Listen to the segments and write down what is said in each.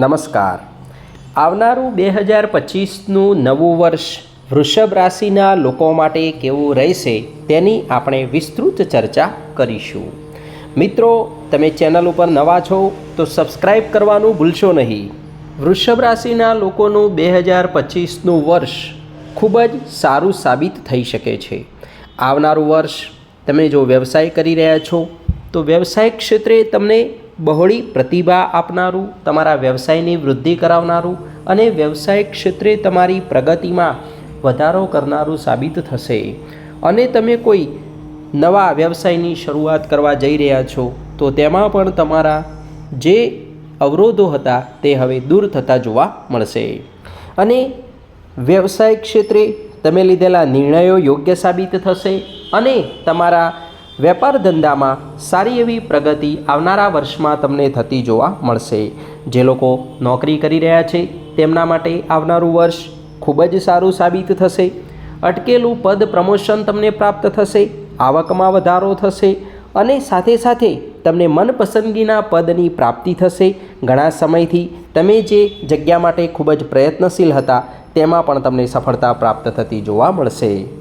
નમસ્કાર. આવનારું બે હજાર પચીસનું નવું વર્ષ વૃષભ રાશિના લોકો માટે કેવું રહેશે તેની આપણે વિસ્તૃત ચર્ચા કરીશું. મિત્રો, તમે ચેનલ ઉપર નવા છો તો સબસ્ક્રાઈબ કરવાનું ભૂલશો નહીં. વૃષભ રાશિના લોકોનું બે હજાર પચીસનું વર્ષ ખૂબ જ સારું સાબિત થઈ શકે છે. આવનારું વર્ષ તમે જો વ્યવસાય કરી રહ્યા છો તો વ્યવસાય ક્ષેત્રે તમને બહોળી પ્રતિભા આપનારું, તમારા વ્યવસાયની વૃદ્ધિ કરાવનારું અને વ્યવસાય ક્ષેત્રે તમારી પ્રગતિમાં વધારો કરનારું સાબિત થશે. અને તમે કોઈ નવા વ્યવસાયની શરૂઆત કરવા જઈ રહ્યા છો, તો તેમાં પણ તમારા જે અવરોધો હતા તે હવે દૂર થતા જોવા મળશે. અને વ્યવસાય ક્ષેત્રે તમે લીધેલા નિર્ણયો યોગ્ય સાબિત થશે અને તમારા વેપાર ધંધામાં સારી એવી પ્રગતિ આવનારા વર્ષમાં તમને થતી જોવા મળશે. જે લોકો નોકરી કરી રહ્યા છે, તેમના માટે આવનારું વર્ષ ખૂબ જ સારું સાબિત થશે. અટકેલું પદ પ્રમોશન તમને પ્રાપ્ત થશે, આવકમાં વધારો થશે અને સાથે સાથે તમને મનપસંદગીના પદની પ્રાપ્તિ થશે. ઘણા સમયથી તમે જે જગ્યા માટે ખૂબ જ પ્રયત્નશીલ હતા, તેમાં પણ તમને સફળતા પ્રાપ્ત થતી જોવા મળશે.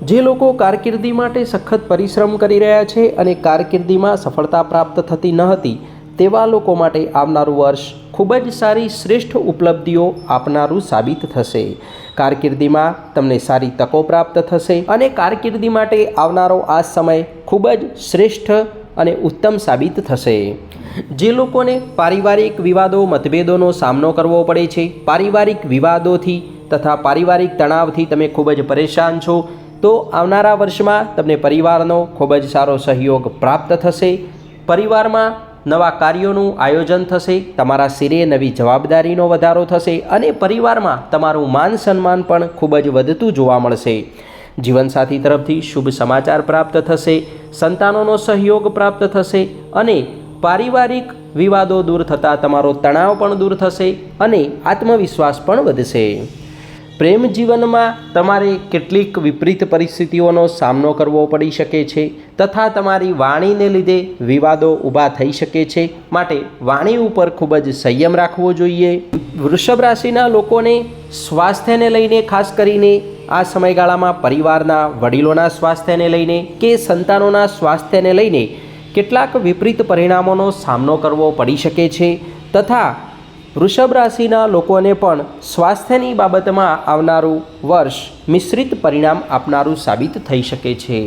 જે લોકો કારકિર્દી માટે સખત પરિશ્રમ કરી રહ્યા છે અને કારકિર્દીમાં સફળતા પ્રાપ્ત થતી ન હતી, તેવા લોકો માટે આવનારું વર્ષ ખૂબ જ સારી શ્રેષ્ઠ ઉપલબ્ધિઓ આપનારું સાબિત થશે. કારકિર્દીમાં તમને સારી તકો પ્રાપ્ત થશે અને કારકિર્દી માટે આવનારો આ સમય ખૂબ જ શ્રેષ્ઠ અને ઉત્તમ સાબિત થશે. જે લોકોને પારિવારિક વિવાદો, મતભેદોનો સામનો કરવો પડે છે, પારિવારિક વિવાદોથી તથા પારિવારિક તણાવથી તમે ખૂબ જ પરેશાન છો તો આવનારા વર્ષમાં તમને પરિવારનો ખૂબ જ સારો સહયોગ પ્રાપ્ત થશે. પરિવારમાં નવા કાર્યોનું આયોજન થશે, તમારા શિરે નવી જવાબદારીનો વધારો થશે અને પરિવારમાં તમારું માન સન્માન પણ ખૂબ જ વધતું જોવા મળશે. જીવનસાથી તરફથી શુભ સમાચાર પ્રાપ્ત થશે, સંતાનોનો સહયોગ પ્રાપ્ત થશે અને પારિવારિક વિવાદો દૂર થતાં તમારો તણાવ પણ દૂર થશે અને આત્મવિશ્વાસ પણ વધશે. પ્રેમ જીવનમાં તમારે કેટલીક વિપરીત પરિસ્થિતિઓનો સામનો કરવો પડી શકે છે તથા તમારી વાણીને લીધે વિવાદો ઊભા થઈ શકે છે માટે વાણી ઉપર ખૂબ જ સંયમ રાખવો જોઈએ. વૃષભ રાશિના લોકોને સ્વાસ્થ્યને લઈને ખાસ કરીને આ સમયગાળામાં પરિવારના વડીલોના સ્વાસ્થ્યને લઈને કે સંતાનોના સ્વાસ્થ્યને લઈને કેટલાક વિપરીત પરિણામોનો સામનો કરવો પડી શકે છે તથા વૃષભ રાશિના લોકોને પણ સ્વાસ્થ્યની બાબતમાં આવનારું વર્ષ મિશ્રિત પરિણામ આપનારું સાબિત થઈ શકે છે.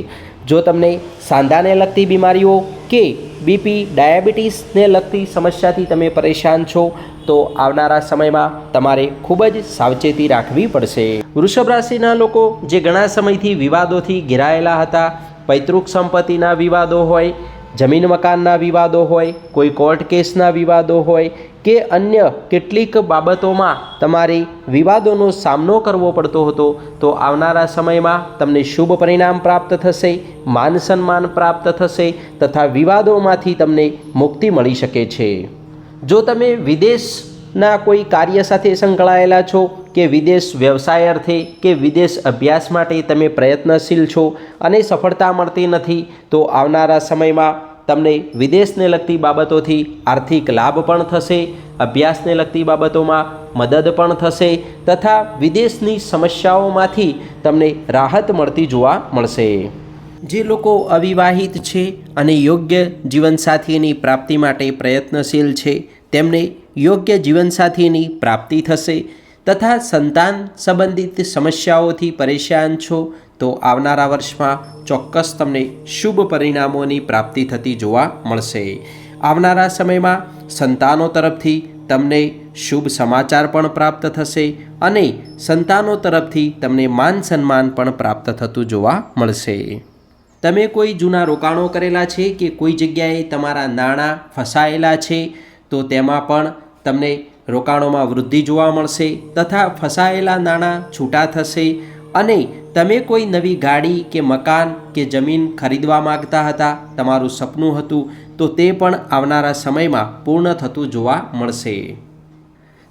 જો તમને સાંધાને લગતી બીમારીઓ કે બીપી, ડાયાબિટીસને લગતી સમસ્યાથી તમે પરેશાન છો, તો આવનારા સમયમાં તમારે ખૂબ જ સાવચેતી રાખવી પડશે. વૃષભ રાશિના લોકો જે ઘણા સમયથી વિવાદોથી ઘેરાયેલા હતા, પૈતૃક સંપત્તિના વિવાદો હોય, જમીન મકાનના વિવાદો હોય, કોઈ કોર્ટ કેસના વિવાદો હોય કે અન્ય કેટલીક બાબતોમાં તમારે વિવાદોનો સામનો કરવો પડતો હતો, તો આવનારા સમયમાં તમને શુભ પરિણામ પ્રાપ્ત થશે, માન સન્માન પ્રાપ્ત થશે તથા વિવાદોમાંથી તમને મુક્તિ મળી શકે છે. જો તમે વિદેશના કોઈ કાર્ય સાથે સંકળાયેલા છો કે વિદેશ વ્યવસાય અર્થે કે વિદેશ અભ્યાસ માટે તમે પ્રયત્નશીલ છો અને સફળતા મળતી નથી, તો આવનારા સમયમાં તમને વિદેશને લગતી બાબતોથી આર્થિક લાભ પણ થશે, અભ્યાસને લગતી બાબતોમાં મદદ પણ થશે તથા વિદેશની સમસ્યાઓમાંથી તમને રાહત મળતી જોવા મળશે. જે લોકો અવિવાહિત છે અને યોગ્ય જીવનસાથીની પ્રાપ્તિ માટે પ્રયત્નશીલ છે, તેમને યોગ્ય જીવનસાથીની પ્રાપ્તિ થશે તથા સંતાન સંબંધિત સમસ્યાઓથી પરેશાન છો તો આવનારા વર્ષમાં ચોક્કસ તમને શુભ પરિણામોની પ્રાપ્તિ થતી જોવા મળશે. આવનારા સમયમાં સંતાનો તરફથી તમને શુભ સમાચાર પણ પ્રાપ્ત થશે અને સંતાનો તરફથી તમને માન સન્માન પણ પ્રાપ્ત થતું જોવા મળશે. તમે કોઈ જૂના રોકાણો કરેલા છે કે કોઈ જગ્યાએ તમારા નાણાં ફસાયેલા છે? તો તેમાં પણ તમને રોકાણોમાં વૃદ્ધિ જોવા મળશે તથા ફસાયેલા નાણાં છૂટા થશે અને તમે કોઈ નવી ગાડી કે મકાન કે જમીન ખરીદવા માગતા હતા, તમારું સપનું હતું, તો તે પણ આવનારા સમયમાં પૂર્ણ થતું જોવા મળશે.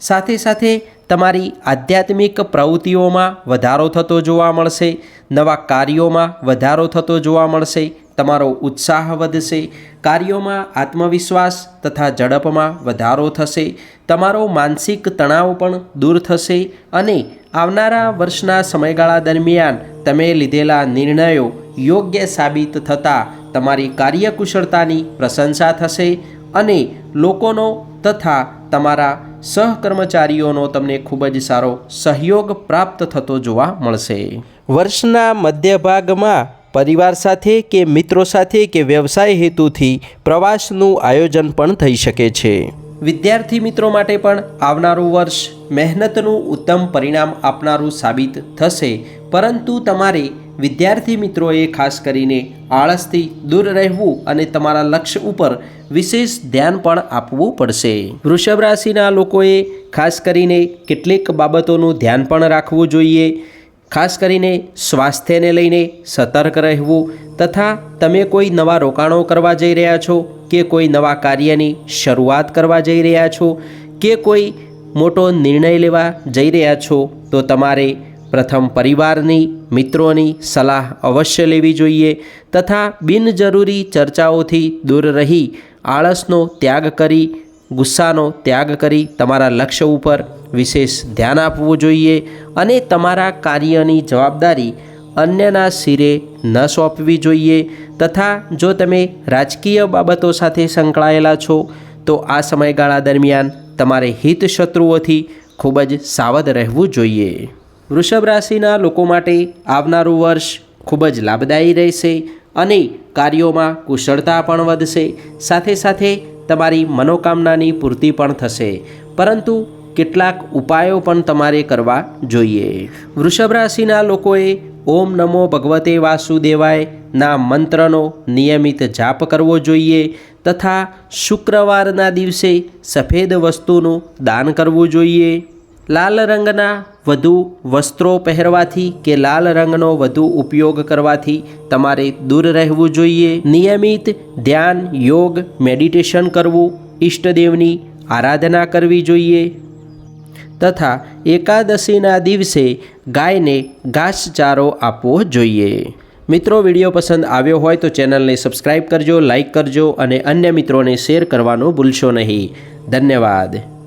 સાથે સાથે, તમારી આધ્યાત્મિક પ્રવૃત્તિઓમાં વધારો થતો જોવા મળશે, નવા કાર્યોમાં વધારો થતો જોવા મળશે, તમારો ઉત્સાહ વધશે, કાર્યોમાં આત્મવિશ્વાસ તથા ઝડપમાં વધારો થશે, તમારો માનસિક તણાવ પણ દૂર થશે અને આવનારા વર્ષના સમયગાળા દરમિયાન તમે લીધેલા નિર્ણયો યોગ્ય સાબિત થતાં તમારી કાર્યકુશળતાની પ્રશંસા થશે અને લોકોનો તથા તમારા સહકર્મચારીઓનો તમને ખૂબ જ સારો સહયોગ પ્રાપ્ત થતો જોવા મળશે. વર્ષના મધ્ય ભાગમાં પરિવાર સાથે કે મિત્રો સાથે કે વ્યવસાય હેતુથી પ્રવાસનું આયોજન પણ થઈ શકે છે. વિદ્યાર્થી મિત્રો માટે પણ આવનારું વર્ષ મહેનતનું ઉત્તમ પરિણામ આપનારું સાબિત થશે. પરંતુ તમારે વિદ્યાર્થી મિત્રોએ ખાસ કરીને આળસથી દૂર રહેવું અને તમારા લક્ષ્ય ઉપર વિશેષ ધ્યાન પણ આપવું પડશે. વૃષભ રાશિના લોકોએ ખાસ કરીને કેટલીક બાબતોનું ધ્યાન પણ રાખવું જોઈએ. ખાસ કરીને સ્વાસ્થ્યને લઈને સતર્ક રહેવું તથા તમે કોઈ નવા રોકાણો કરવા જઈ રહ્યા છો કે કોઈ નવા કાર્યની શરૂઆત કરવા જઈ રહ્યા છો કે કોઈ મોટો નિર્ણય લેવા જઈ રહ્યા છો, તો તમારે પ્રથમ પરિવારની મિત્રોની સલાહ અવશ્ય લેવી જોઈએ તથા બિનજરૂરી ચર્ચાઓથી દૂર રહી, આળસનો ત્યાગ કરી, ગુસ્સાનો ત્યાગ કરી તમારા લક્ષ્ય ઉપર વિશેષ ધ્યાન આપવું જોઈએ અને તમારા કાર્યની જવાબદારી અન્યના શિરે ન સોંપવી જોઈએ તથા જો તમે રાજકીય બાબતો સાથે સંકળાયેલા છો, તો આ સમયગાળા દરમિયાન તમારે હિત શત્રુઓથી ખૂબ જ સાવધ રહેવું જોઈએ. વૃષભ રાશિના લોકો માટે આવનારું વર્ષ ખૂબ જ લાભદાયી રહેશે અને કાર્યોમાં કુશળતા પણ વધશે, સાથે સાથે તમારી મનોકામનાની પૂર્તિ પણ થશે, પરંતુ કેટલાક ઉપાયો પણ તમારે કરવા જોઈએ. વૃષભ રાશિના લોકોએ ઓમ નમો ભગવતે વાસુદેવાય, ના મંત્રનો નિયમિત જાપ કરવો જોઈએ તથા શુક્રવારના દિવસે સફેદ વસ્તુનું દાન કરવું જોઈએ. લાલ રંગના વધુ વસ્ત્રો પહેરવાથી કે લાલ રંગનો વધુ ઉપયોગ કરવાથી તમારે દૂર રહેવું જોઈએ. નિયમિત ધ્યાન, યોગ, મેડિટેશન કરવું, ઈષ્ટદેવની આરાધના કરવી જોઈએ. તથા એકાદશીના દિવસે ગાયને ઘાસચારો આપવો જોઈએ. મિત્રો, વીડિયો પસંદ આવ્યો હોય તો ચેનલને સબસ્ક્રાઈબ કરજો લાઈક કરજો અને અન્ય મિત્રોને શેર કરવાનું ભૂલશો નહીં. ધન્યવાદ.